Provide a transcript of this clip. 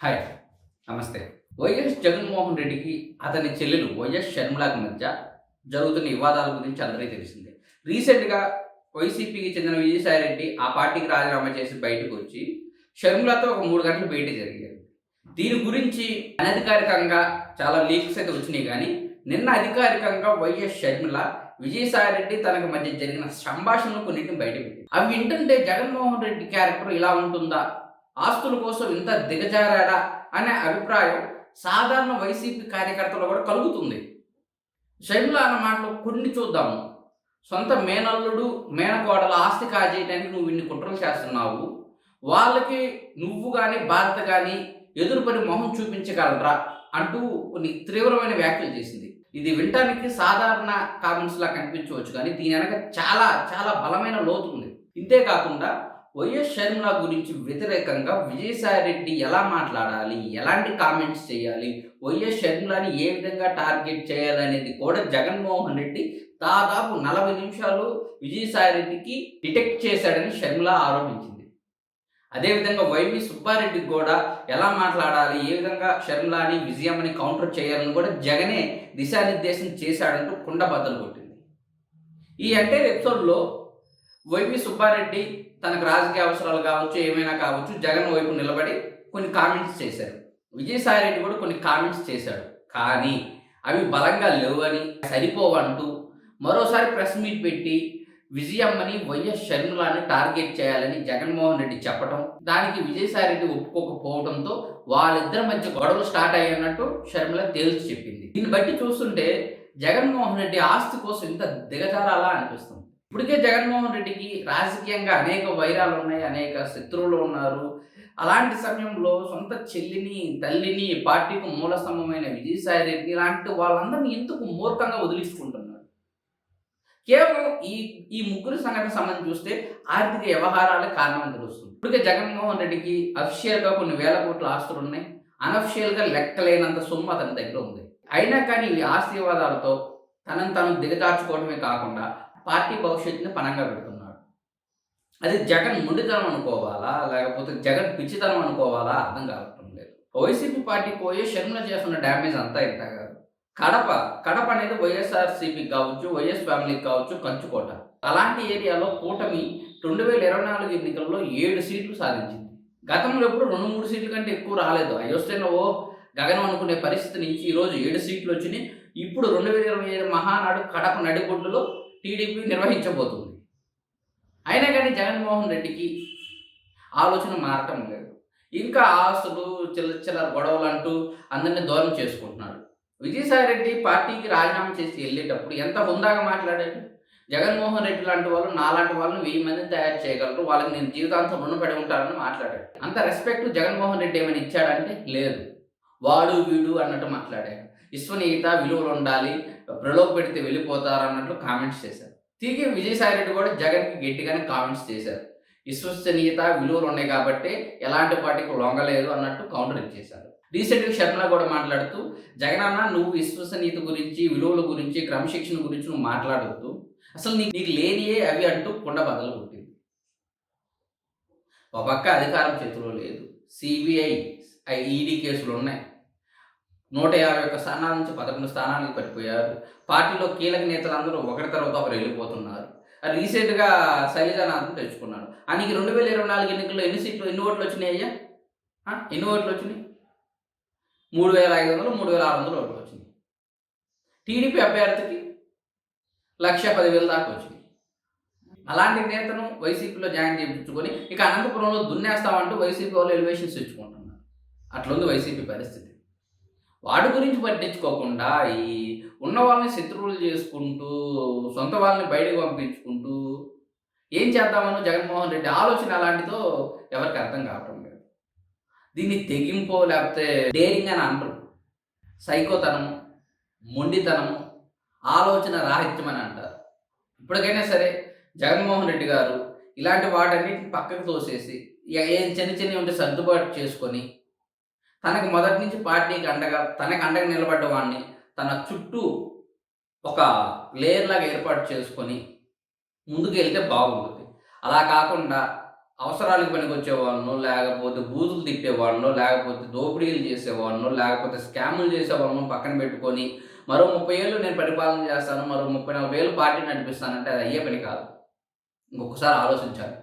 Hi నమస్తే. YS Jaganmohan రెడ్డికి అతని చెల్లెలు వైఎస్ షర్మిలాకి మధ్య జరుగుతున్న వివాదాల గురించి అందరికీ తెలిసిందే. రీసెంట్గా వైసీపీకి చెందిన విజయసాయి రెడ్డి ఆ పార్టీకి రాజీనామా చేసి బయటకు వచ్చి షర్మిలాతో ఒక మూడు గంటలు భేటీ జరిగారు. దీని గురించి అనధికారికంగా చాలా లీక్స్ అయితే వచ్చినాయి కానీ నిన్న అధికారికంగా వైఎస్ షర్మిల విజయసాయి రెడ్డి తనకు మధ్య జరిగిన సంభాషణలు కొన్నింటిని బయటపెట్టింది అవి వింటుంటే జగన్మోహన్ రెడ్డి క్యారెక్టర్ ఇలా ఉంటుందా? ఆస్తుల కోసం ఇంత దిగజారాడా అనే అభిప్రాయం సాధారణ వైసీపీ కార్యకర్తలు కూడా కలుగుతుంది. షర్మిల అన్న మాటలు కొన్ని చూద్దాము. సొంత మేనల్లుడు మేనకోడల ఆస్తి కాజేయడానికి నువ్వు ఇన్ని కుట్రలు చేస్తున్నావు. వాళ్ళకి నువ్వు కానీ భారత కానీ ఎదురుపడి మొహం చూపించగలరా అంటూ కొన్ని తీవ్రమైన వ్యాఖ్యలు చేసింది. ఇది వినటానికి సాధారణ కామెంట్స్లా కనిపించవచ్చు కానీ దీని వెనక చాలా చాలా బలమైన లోతు ఉంది. ఇంతే కాకుండా వైఎస్ షర్మిల గురించి వ్యతిరేకంగా విజయసాయి రెడ్డి ఎలా మాట్లాడాలి? ఎలాంటి కామెంట్స్ చేయాలి? వైఎస్ శర్మలాని ఏ విధంగా టార్గెట్ చేయాలనేది కూడా జగన్మోహన్ రెడ్డి దాదాపు నలభై నిమిషాలు విజయసాయి రెడ్డికి డిటెక్ట్ చేశాడని షర్మిల ఆరోపించింది. అదేవిధంగా వైవి సుబ్బారెడ్డికి కూడా ఎలా మాట్లాడాలి? ఏ విధంగా షర్మిలాని విజయమ్మని కౌంటర్ చేయాలని కూడా జగనే దిశానిర్దేశం చేశాడంటూ కుండబద్దలు కొట్టింది. ఈ అంటే ఎపిసోడ్లో వైవి సుబ్బారెడ్డి తనకు రాజకీయ అవసరాలు కావచ్చు ఏమైనా కావచ్చు జగన్ వైపు నిలబడి కొన్ని కామెంట్స్ చేశారు. విజయసాయి రెడ్డి కూడా కొన్ని కామెంట్స్ చేశాడు. కానీ అవి బలంగా లేవని సరిపోవంటూ మరోసారి ప్రెస్ మీట్ పెట్టి విజయమ్మని వైఎస్ షర్మిలాని టార్గెట్ చేయాలని జగన్మోహన్ రెడ్డి చెప్పడం దానికి విజయసాయి రెడ్డి ఒప్పుకోకపోవడంతో వాళ్ళిద్దరి మధ్య గొడవలు స్టార్ట్ అయ్యన్నట్టు షర్మిల తేల్చి చెప్పింది. దీన్ని బట్టి చూస్తుంటే జగన్మోహన్ రెడ్డి ఆస్తి కోసం ఇంత దిగజారాలా అనిపిస్తుంది. ఇప్పటికే జగన్మోహన్ రెడ్డికి రాజకీయంగా అనేక వైరాలు ఉన్నాయి అనేక శత్రువులు ఉన్నారు. అలాంటి సమయంలో సొంత చెల్లిని తల్లిని పార్టీకి మూల స్తంభమైన విజయసాయి రెడ్డి లాంటి వాళ్ళందరినీ ఎందుకు మూర్ఖంగా వదిలించుకుంటున్నారు? కేవలం ఈ ఈ ముగ్గురు సంఘటన సంబంధించి చూస్తే ఆర్థిక వ్యవహారాలే కారణం తెలుస్తుంది ఇప్పటికే జగన్మోహన్ రెడ్డికి అఫిషియల్గా కొన్ని వేల కోట్ల ఆస్తులు ఉన్నాయి. అనఫిషియల్గా లెక్కలేనంత సొమ్ము అతని దగ్గర ఉంది. అయినా కానీ ఈ ఆస్తివాదాలతో తనను తను దిగజార్చుకోవడమే కాకుండా పార్టీ భవిష్యత్తుని పనంగా పెడుతున్నాడు అది జగన్ మొండితనం అనుకోవాలా? లేకపోతే జగన్ పిచ్చితనం అనుకోవాలా? అర్థం కావటం లేదు. వైసీపీ పార్టీ పోయే షర్మిల చేస్తున్న డ్యామేజ్ అంతా ఇంత కాదు. కడప కడప అనేది వైఎస్ఆర్సీపీకి కావచ్చు వైఎస్ ఫ్యామిలీకి కావచ్చు కంచుకోట. అలాంటి ఏరియాలో కూటమి రెండు వేల ఇరవై నాలుగు ఎన్నికల్లో ఏడు సీట్లు సాధించింది. గతంలో ఎప్పుడు రెండు మూడు సీట్ల కంటే ఎక్కువ రాలేదు. అవి వస్తే ఓ గగనం అనుకునే పరిస్థితి నుంచి ఈరోజు ఏడు సీట్లు వచ్చినాయి. ఇప్పుడు రెండు వేల ఇరవై ఐదు మహానాడు కడప నడిబొడ్డులో టీడీపీ నిర్వహించబోతుంది. అయినా కానీ జగన్మోహన్ రెడ్డికి ఆలోచన మారటం లేదు. ఇంకా ఆస్తులు చిల్ల చిల్లర గొడవలు అంటూ అందరినీ దూరం చేసుకుంటున్నాడు విజయసాయి రెడ్డి పార్టీకి రాజీనామా చేసి వెళ్ళేటప్పుడు ఎంత హుందాగా మాట్లాడాడు? జగన్మోహన్ రెడ్డి లాంటి వాళ్ళు నాలాంటి వాళ్ళని వెయ్యి మందిని తయారు చేయగలరు. వాళ్ళకి నేను జీవితాంతం రుణపడి ఉంటానని మాట్లాడాడు. అంత రెస్పెక్ట్ జగన్మోహన్ రెడ్డి ఏమైనా ఇచ్చాడంటే లేదు. వాడు వీడు అన్నట్టు మాట్లాడాడు. విశ్వనీయత విలువలు ఉండాలి ప్రలోభ పెడితే వెళ్ళిపోతారు అన్నట్లు కామెంట్స్ చేశారు. తిరిగి విజయసాయి రెడ్డి కూడా జగన్కి గట్టిగానే కామెంట్స్ చేశారు. విశ్వసనీయత విలువలు ఉన్నాయి కాబట్టి ఎలాంటి పార్టీకి లొంగలేదు అన్నట్టు కౌంటర్ ఇచ్చేశారు రీసెంట్గా శర్మల కూడా మాట్లాడుతూ జగన్ అన్న నువ్వు విశ్వసనీయత గురించి విలువల గురించి క్రమశిక్షణ గురించి నువ్వు మాట్లాడుతూ అసలు నీకు నీకు లేనియే అవి అంటూ కుండ బదలు కొట్టింది. ఒక పక్క అధికారం చేతిలో లేదు. సిబిఐ ఈడీ కేసులు ఉన్నాయి. నూట యాభై ఒక్క స్థానాల నుంచి పదకొండు స్థానాలకు పడిపోయారు. పార్టీలో కీలక నేతలందరూ ఒకరి తర్వాత ఒకరు వెళ్ళిపోతున్నారు. అది రీసెంట్గా శైలజానాథం తెచ్చుకున్నాడు. ఆయనకి రెండు వేల ఇరవై నాలుగు ఎన్నికల్లో ఎన్ని సీట్లు ఎన్ని ఓట్లు వచ్చినాయి అయ్యా? ఎన్ని ఓట్లు వచ్చినాయి? మూడు వేల ఐదు వందలు మూడు వేల ఆరు వందలు ఓట్లు వచ్చినాయి. టీడీపీ అభ్యర్థికి లక్ష పదివేల దాకా వచ్చినాయి. అలాంటి నేతను వైసీపీలో జాయిన్ చేయించుకొని ఇక అనంతపురంలో దున్నేస్తామంటూ వైసీపీ వాళ్ళు ఎలివేషన్స్ తెచ్చుకుంటున్నారు. అట్లుంది వైసీపీ పరిస్థితి. వాడి గురించి పట్టించుకోకుండా ఈ ఉన్న వాళ్ళని శత్రువులు చేసుకుంటూ సొంత వాళ్ళని బయటకు పంపించుకుంటూ ఏం చేద్దామనో జగన్మోహన్ రెడ్డి ఆలోచన అలాంటిదో ఎవరికి అర్థం కావటం లేదు. దీన్ని తెగింపో లేకపోతే డేరింగ్ అని అంటారు. సైకోతనము మొండితనము ఆలోచన రాహిత్యం అని అంటారు. ఇప్పటికైనా సరే జగన్మోహన్ రెడ్డి గారు ఇలాంటి వాటన్నిటిని పక్కకు తోసేసి ఇక ఏం చిన్న చిన్నవి ఉంటే సర్దుబాటు చేసుకొని తనకు మొదటి నుంచి పార్టీకి అండగా తనకు అండగా నిలబడ్డ వాడిని తన చుట్టూ ఒక లేయర్ లాగా ఏర్పాటు చేసుకొని ముందుకు వెళ్తే బాగుంటుంది. అలా కాకుండా అవసరాలకు పనికొచ్చేవాళ్ళను లేకపోతే బూతులు తిప్పేవాళ్ళను లేకపోతే దోపిడీలు చేసేవాళ్ళను లేకపోతే స్కాములు చేసేవాళ్ళను పక్కన పెట్టుకొని మరో ముప్పై ఏళ్ళు నేను పరిపాలన చేస్తాను మరో ముప్పై నలభై ఏళ్ళు పార్టీ నడిపిస్తానంటే అది అయ్యే పని కాదు. ఇంకొకసారి ఆలోచించాలి.